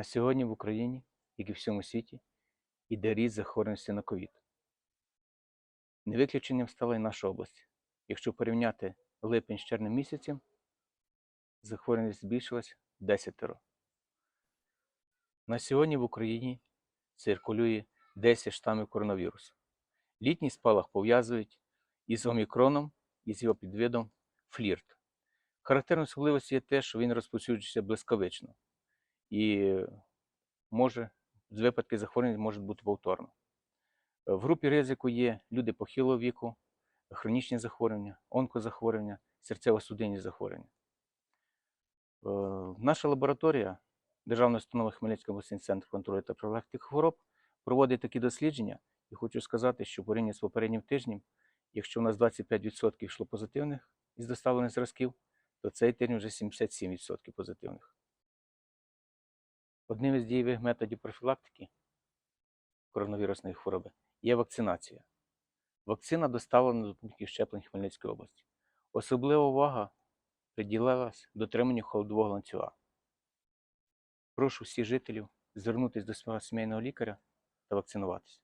На сьогодні в Україні, як і в всьому світі, іде ріст захворюваності на ковід. Не виключенням стала і наша область. Якщо порівняти липень з червнем місяцем, захворюваність збільшилась в 10 На сьогодні в Україні циркулює 10 штамів коронавірусу. Літній спалах пов'язують із омікроном і з його підвидом флірт. Характерною особливістю є те, що він розповсюджується блискавично і може, з випадки захворювання можуть бути повторно. В групі ризику є люди похилого віку, хронічні захворювання, онкозахворювання, серцево-судинні захворювання. Е, Наша лабораторія Державної установи Хмельницький обласний центр контролю та профілактики хвороб проводить такі дослідження, і хочу сказати, що порівняно з попереднім тижнем, якщо у нас 25% йшло позитивних із доставлених зразків, то цей тиждень вже 77% позитивних. Одним із дієвих методів профілактики коронавірусної хвороби є вакцинація. Вакцина доставлена до пунктів щеплень Хмельницької області. Особлива увага приділилась дотриманню холодового ланцюга. Прошу всіх жителів звернутися до свого сімейного лікаря та вакцинуватися.